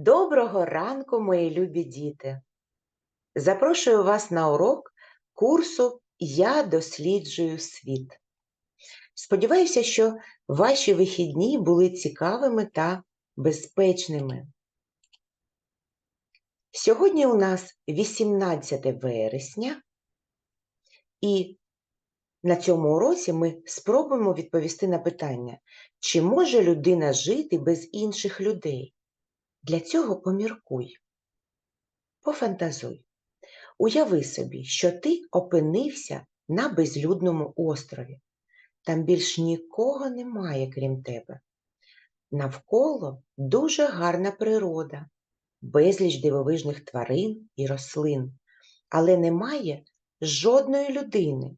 Доброго ранку, мої любі діти! Запрошую вас на урок курсу Я досліджую світ. Сподіваюся, що ваші вихідні були цікавими та безпечними. Сьогодні у нас 18 вересня, і на цьому уроці ми спробуємо відповісти на питання, чи може людина жити без інших людей? Для цього поміркуй, пофантазуй. Уяви собі, що ти опинився на безлюдному острові. Там більш нікого немає, крім тебе. Навколо дуже гарна природа, безліч дивовижних тварин і рослин, але немає жодної людини.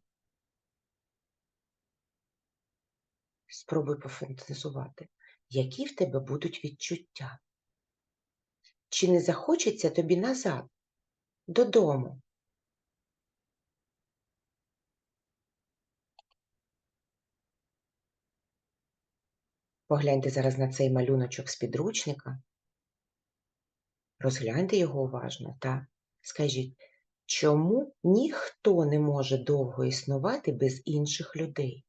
Спробуй пофантазувати, які в тебе будуть відчуття. Чи не захочеться тобі назад, додому? Погляньте зараз на цей малюночок з підручника. Розгляньте його уважно та скажіть, чому ніхто не може довго існувати без інших людей?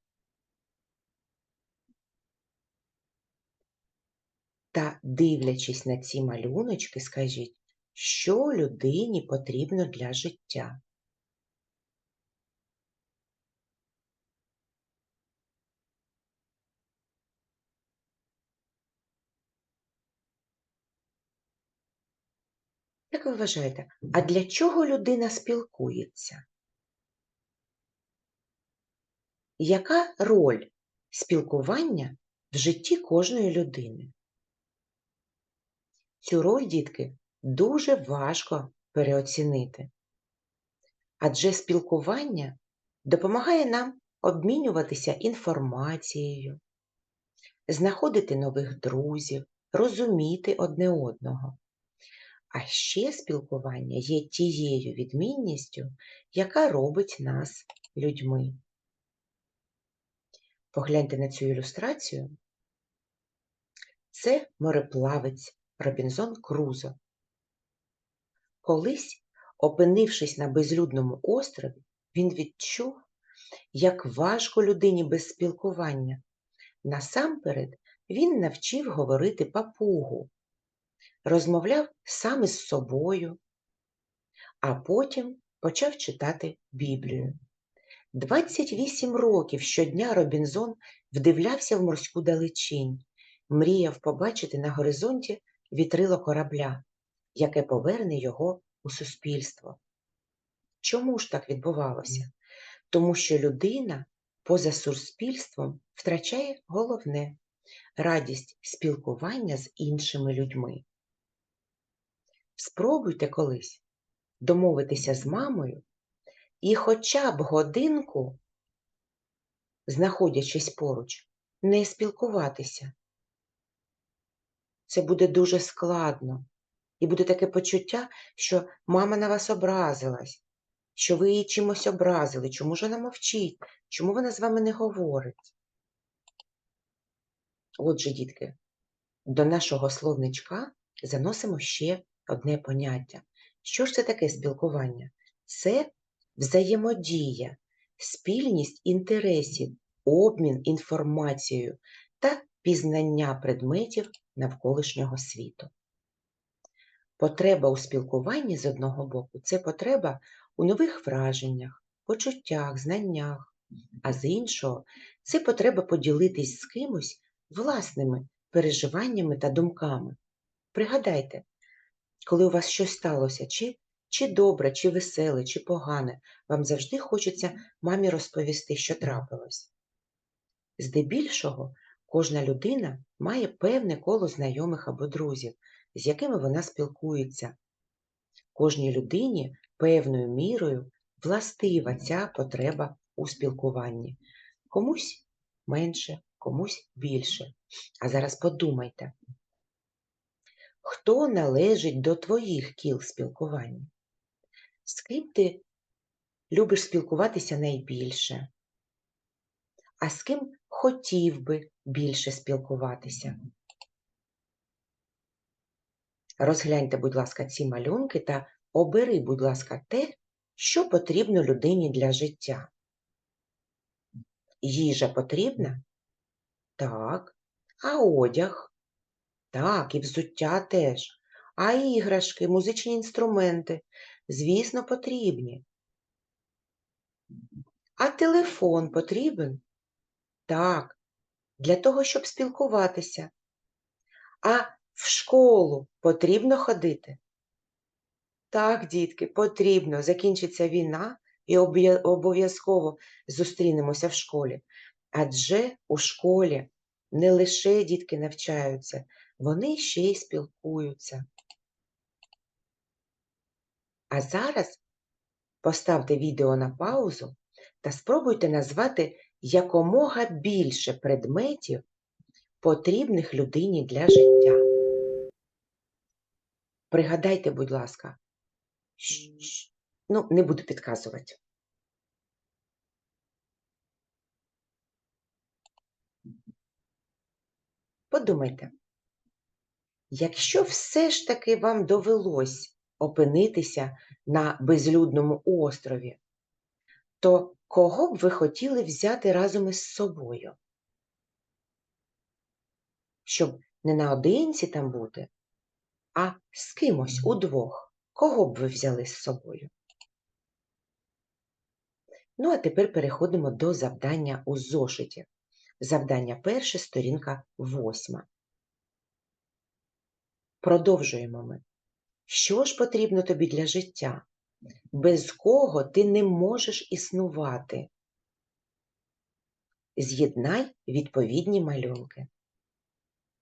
Та, дивлячись на ці малюночки, скажіть, що людині потрібно для життя? Як ви вважаєте, а для чого людина спілкується? Яка роль спілкування в житті кожної людини? Цю роль, дітки, дуже важко переоцінити. Адже спілкування допомагає нам обмінюватися інформацією, знаходити нових друзів, розуміти одне одного. А ще спілкування є тією відмінністю, яка робить нас людьми. Погляньте на цю ілюстрацію. Це мореплавець Робінзон Крузо. Колись, опинившись на безлюдному острові, він відчув, як важко людині без спілкування. Насамперед він навчив говорити папугу, розмовляв сам із собою, а потім почав читати Біблію. 28 років щодня Робінзон вдивлявся в морську далечінь, мріяв побачити на горизонті вітрило корабля, яке поверне його у суспільство. Чому ж так відбувалося? Тому що людина поза суспільством втрачає головне радість спілкування з іншими людьми. Спробуйте колись домовитися з мамою і хоча б годинку, знаходячись поруч, не спілкуватися. Це буде дуже складно. І буде таке почуття, що мама на вас образилась, що ви її чимось образили, чому ж вона мовчить, чому вона з вами не говорить. Отже, дітки, до нашого словничка заносимо ще одне поняття. Що ж це таке спілкування? Це взаємодія, спільність інтересів, обмін інформацією та пізнання предметів навколишнього світу. Потреба у спілкуванні з одного боку це потреба у нових враженнях, почуттях, знаннях, а з іншого це потреба поділитись з кимось власними переживаннями та думками. Пригадайте, коли у вас щось сталося, чи, чи добре, чи веселе, чи погане, вам завжди хочеться мамі розповісти, що трапилось. Здебільшого, кожна людина має певне коло знайомих або друзів, з якими вона спілкується. Кожній людині певною мірою властива ця потреба у спілкуванні. Комусь менше, комусь більше. А зараз подумайте, хто належить до твоїх кіл спілкування? З ким ти любиш спілкуватися найбільше? А з ким хотів би більше спілкуватися? Розгляньте, будь ласка, ці малюнки та обери, будь ласка, те, що потрібно людині для життя. Їжа потрібна? Так. А одяг? Так, і взуття теж. А іграшки, музичні інструменти? Звісно, потрібні. А телефон потрібен? Так, для того, щоб спілкуватися. А в школу потрібно ходити? Так, дітки, потрібно. Закінчиться війна і обов'язково зустрінемося в школі. Адже у школі не лише дітки навчаються, вони ще й спілкуються. А зараз поставте відео на паузу та спробуйте назвати якомога більше предметів, потрібних людині для життя. Пригадайте, будь ласка, ну, не буду підказувати. Подумайте, якщо все ж таки вам довелось опинитися на безлюдному острові, то кого б ви хотіли взяти разом із собою? Щоб не наодинці там бути, а з кимось удвох. Кого б ви взяли з собою? Ну, а тепер переходимо до завдання у зошиті. Завдання перше, сторінка восьма. Продовжуємо ми. Що ж потрібно тобі для життя? Без кого ти не можеш існувати? З'єднай відповідні малюнки.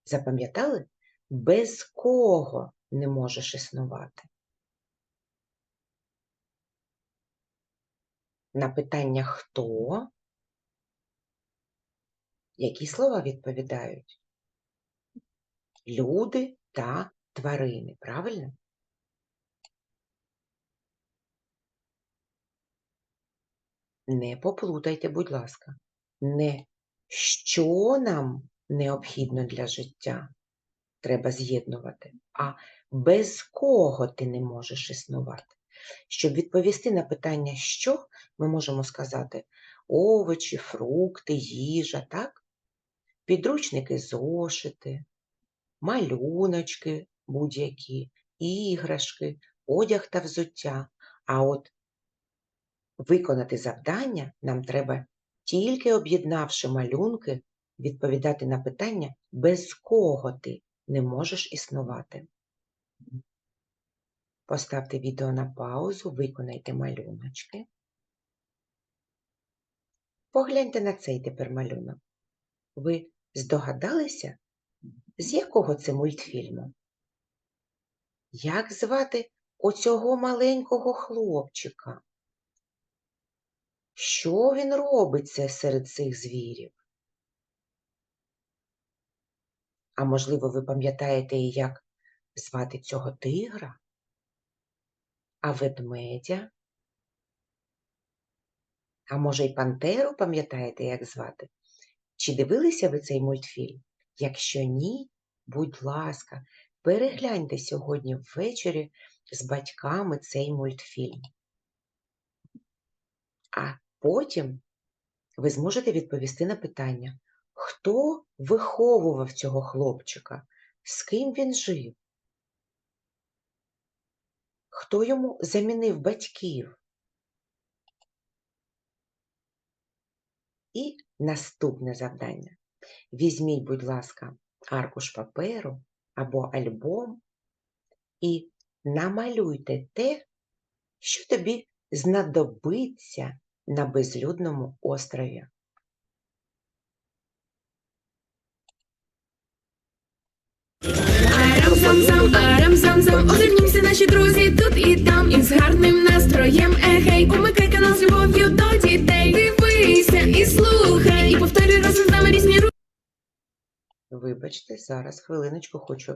Запам'ятали? Без кого не можеш існувати? На питання хто? Які слова відповідають? Люди та тварини, правильно? Не поплутайте, будь ласка, не що нам необхідно для життя треба з'єднувати, а без кого ти не можеш існувати. Щоб відповісти на питання що, ми можемо сказати овочі, фрукти, їжа, так? Підручники, зошити, малюночки будь-які, іграшки, одяг та взуття. А от виконати завдання нам треба тільки об'єднавши малюнки, відповідати на питання, без кого ти не можеш існувати. Поставте відео на паузу, виконайте малюночки. Погляньте на цей тепер малюнок. Ви здогадалися, з якого це мультфільму? Як звати оцього маленького хлопчика? Що він робить це серед цих звірів? А можливо, ви пам'ятаєте, як звати цього тигра? А ведмедя? А може, й пантеру пам'ятаєте, як звати? Чи дивилися ви цей мультфільм? Якщо ні, будь ласка, перегляньте сьогодні ввечері з батьками цей мультфільм. А потім ви зможете відповісти на питання, хто виховував цього хлопчика, з ким він жив, хто йому замінив батьків. І наступне завдання. Візьміть, будь ласка, аркуш паперу або альбом і намалюйте те, що тобі знадобиться на безлюдному острові. Арам-зам-зам, арам-зам-зам, озирнімся наші друзі тут і там, і з гарним настроєм, егей, умикай канал з любов'ю до дітей. Дивися і слухай, і повторюй разом з нами різні Вибачте, зараз хвилиночку хочу.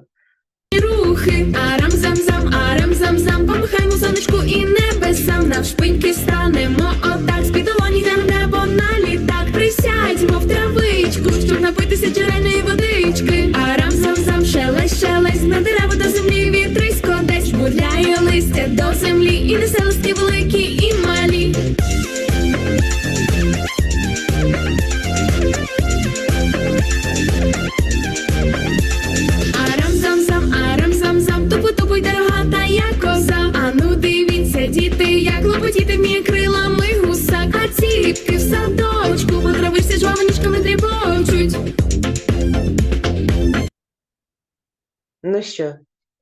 рухи. Арам-зам-зам, арам-зам-зам, помахаймо сонечку і небесам, навшпиньки що,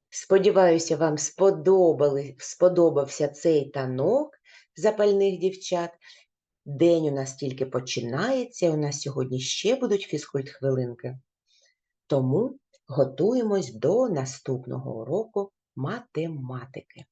сподіваюся, вам сподобали, сподобався цей танок запальних дівчат. День у нас тільки починається, у нас сьогодні ще будуть фізкульт-хвилинки. Тому готуємось до наступного уроку математики.